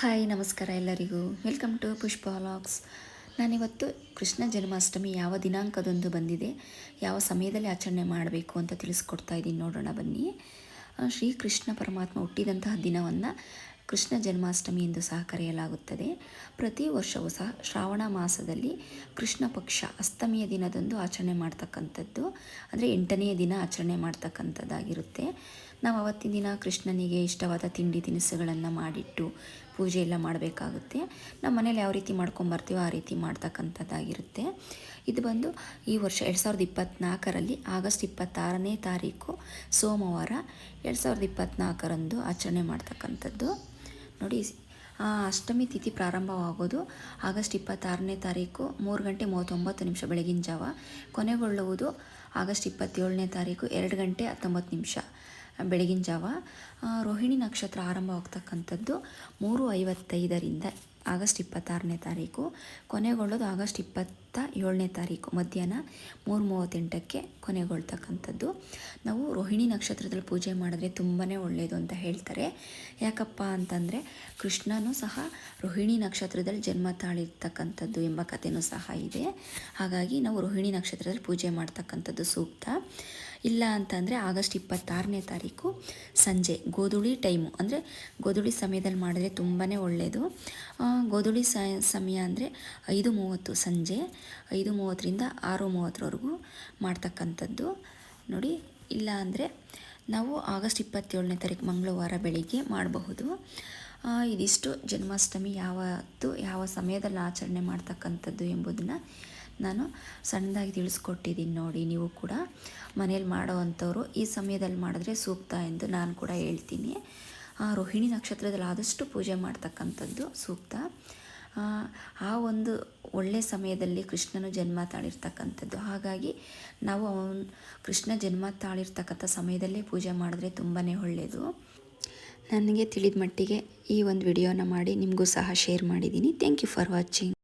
Hi, ನಮಸ್ಕಾರ ಎಲ್ಲರಿಗೂ. Welcome to Pushpa vlogs ನಾನಿವತ್ತು ಕೃಷ್ಣ ಜನ್ಮಾಷ್ಟಮಿ ಯಾವ ದಿನಾಂಕದಂದು ಬಂದಿದೆ, ಯಾವ ಸಮಯದಲ್ಲಿ ಆಚರಣೆ ಮಾಡಬೇಕು ಅಂತ ತಿಳಿಸ್ಕೊಡ್ತಾ ಇದ್ದೀನಿ ನೋಡೋಣ ಬನ್ನಿ. ಶ್ರೀಕೃಷ್ಣ ಪರಮಾತ್ಮ ಹುಟ್ಟಿದಂತಹ ದಿನವನ್ನು ಕೃಷ್ಣ ಜನ್ಮಾಷ್ಟಮಿ ಎಂದು ಸಹ ಕರೆಯಲಾಗುತ್ತದೆ. ಪ್ರತಿ ವರ್ಷವೂ ಸಹ ಶ್ರಾವಣ ಮಾಸದಲ್ಲಿ ಕೃಷ್ಣ ಪಕ್ಷ ಅಷ್ಟಮಿಯ ದಿನದಂದು ಆಚರಣೆ ಮಾಡ್ತಕ್ಕಂಥದ್ದು, ಅಂದರೆ ಎಂಟನೆಯ ದಿನ ಆಚರಣೆ ಮಾಡ್ತಕ್ಕಂಥದ್ದಾಗಿರುತ್ತೆ. ನಾವು ಅವತ್ತಿನ ದಿನ ಕೃಷ್ಣನಿಗೆ ಇಷ್ಟವಾದ ತಿಂಡಿ ತಿನಿಸುಗಳನ್ನು ಮಾಡಿಟ್ಟು ಪೂಜೆ ಎಲ್ಲ ಮಾಡಬೇಕಾಗುತ್ತೆ. ನಮ್ಮ ಮನೇಲಿ ಯಾವ ರೀತಿ ಮಾಡ್ಕೊಂಬರ್ತೀವೋ ಆ ರೀತಿ ಮಾಡ್ತಕ್ಕಂಥದ್ದಾಗಿರುತ್ತೆ. ಇದು ಬಂದು ಈ ವರ್ಷ ಎರಡು ಸಾವಿರದ ಇಪ್ಪತ್ತ್ನಾಲ್ಕರಲ್ಲಿ ಆಗಸ್ಟ್ ಇಪ್ಪತ್ತಾರನೇ ತಾರೀಕು ಸೋಮವಾರ ಎರಡು ಸಾವಿರದ ಇಪ್ಪತ್ತ್ನಾಲ್ಕರಂದು ಆಚರಣೆ ಮಾಡ್ತಕ್ಕಂಥದ್ದು. ನೋಡಿ ಅಷ್ಟಮಿ ತಿಥಿ ಪ್ರಾರಂಭವಾಗೋದು ಆಗಸ್ಟ್ ಇಪ್ಪತ್ತಾರನೇ ತಾರೀಕು ಮೂರು ಗಂಟೆ ಮೂವತ್ತೊಂಬತ್ತು ನಿಮಿಷ ಬೆಳಗಿನ ಜಾವ. ಕೊನೆಗೊಳ್ಳುವುದು ಆಗಸ್ಟ್ ಇಪ್ಪತ್ತೇಳನೇ ತಾರೀಕು ಎರಡು ಗಂಟೆ ಹತ್ತೊಂಬತ್ತು ನಿಮಿಷ. ಬೆಳಗಿನ ಜಾವ ರೋಹಿಣಿ ನಕ್ಷತ್ರ ಆರಂಭವಾಗ್ತಕ್ಕಂಥದ್ದು ಮೂರು ಐವತ್ತೈದರಿಂದ ಆಗಸ್ಟ್ ಇಪ್ಪತ್ತಾರನೇ ತಾರೀಕು. ಕೊನೆಗೊಳ್ಳೋದು ಆಗಸ್ಟ್ ಇಪ್ಪತ್ತ ಏಳನೇ ತಾರೀಕು ಮಧ್ಯಾಹ್ನ ಮೂರು ಮೂವತ್ತೆಂಟಕ್ಕೆ ಕೊನೆಗೊಳ್ತಕ್ಕಂಥದ್ದು. ನಾವು ರೋಹಿಣಿ ನಕ್ಷತ್ರದಲ್ಲಿ ಪೂಜೆ ಮಾಡಿದ್ರೆ ತುಂಬಾ ಒಳ್ಳೆಯದು ಅಂತ ಹೇಳ್ತಾರೆ. ಯಾಕಪ್ಪ ಅಂತಂದರೆ ಕೃಷ್ಣನೂ ಸಹ ರೋಹಿಣಿ ನಕ್ಷತ್ರದಲ್ಲಿ ಜನ್ಮ ತಾಳಿರ್ತಕ್ಕಂಥದ್ದು ಎಂಬ ಕಥೆನೂ ಸಹ ಇದೆ. ಹಾಗಾಗಿ ನಾವು ರೋಹಿಣಿ ನಕ್ಷತ್ರದಲ್ಲಿ ಪೂಜೆ ಮಾಡ್ತಕ್ಕಂಥದ್ದು ಸೂಕ್ತ. ಇಲ್ಲ ಅಂತಂದರೆ ಆಗಸ್ಟ್ ಇಪ್ಪತ್ತಾರನೇ ತಾರೀಕು ಸಂಜೆ ಗೋಧುಳಿ ಟೈಮು. ಅಂದರೆ ಗೋಧುಳಿ ಸಮಯದಲ್ಲಿ ಮಾಡಿದ್ರೆ ತುಂಬಾ ಒಳ್ಳೆಯದು ಗೋಧುಳಿ ಸಮಯ ಅಂದರೆ ಐದು ಮೂವತ್ತು ಸಂಜೆ. ಐದು ಮೂವತ್ತರಿಂದ ಆರು ಮೂವತ್ತರವರೆಗೂ ಮಾಡ್ತಕ್ಕಂಥದ್ದು. ನೋಡಿ, ಇಲ್ಲ ಅಂದರೆ ನಾವು ಆಗಸ್ಟ್ ಇಪ್ಪತ್ತೇಳನೇ ತಾರೀಕು ಮಂಗಳವಾರ ಬೆಳಿಗ್ಗೆ ಮಾಡಬಹುದು. ಇದಿಷ್ಟು ಜನ್ಮಾಷ್ಟಮಿ ಯಾವತ್ತು, ಯಾವ ಸಮಯದಲ್ಲಿ ಆಚರಣೆ ಮಾಡ್ತಕ್ಕಂಥದ್ದು ಎಂಬುದನ್ನು ನಾನು ಸಣ್ಣದಾಗಿ ತಿಳಿಸ್ಕೊಟ್ಟಿದ್ದೀನಿ ನೋಡಿ ನೀವು ಕೂಡ. ಮನೇಲಿ ಮಾಡೋ ಈ ಸಮಯದಲ್ಲಿ ಮಾಡಿದ್ರೆ ಸೂಕ್ತ ಎಂದು ನಾನು ಕೂಡ ಹೇಳ್ತೀನಿ. ರೋಹಿಣಿ ನಕ್ಷತ್ರದಲ್ಲಿ ಆದಷ್ಟು ಪೂಜೆ ಮಾಡ್ತಕ್ಕಂಥದ್ದು ಸೂಕ್ತ. ಆ ಒಂದು ಒಳ್ಳೆಯ ಸಮಯದಲ್ಲಿ ಕೃಷ್ಣನು ಜನ್ಮ ತಾಳಿರ್ತಕ್ಕಂಥದ್ದು. ಹಾಗಾಗಿ ನಾವು ಅವನು, ಕೃಷ್ಣ ಜನ್ಮ ತಾಳಿರ್ತಕ್ಕಂಥ ಸಮಯದಲ್ಲೇ ಪೂಜೆ ಮಾಡಿದ್ರೆ ತುಂಬಾ ಒಳ್ಳೆಯದು ನನಗೆ ತಿಳಿದ ಮಟ್ಟಿಗೆ ಈ ಒಂದು ವಿಡಿಯೋನ ಮಾಡಿ, ನಿಮಗೂ ಸಹ ಶೇರ್ ಮಾಡಿದ್ದೀನಿ. Thank you for watching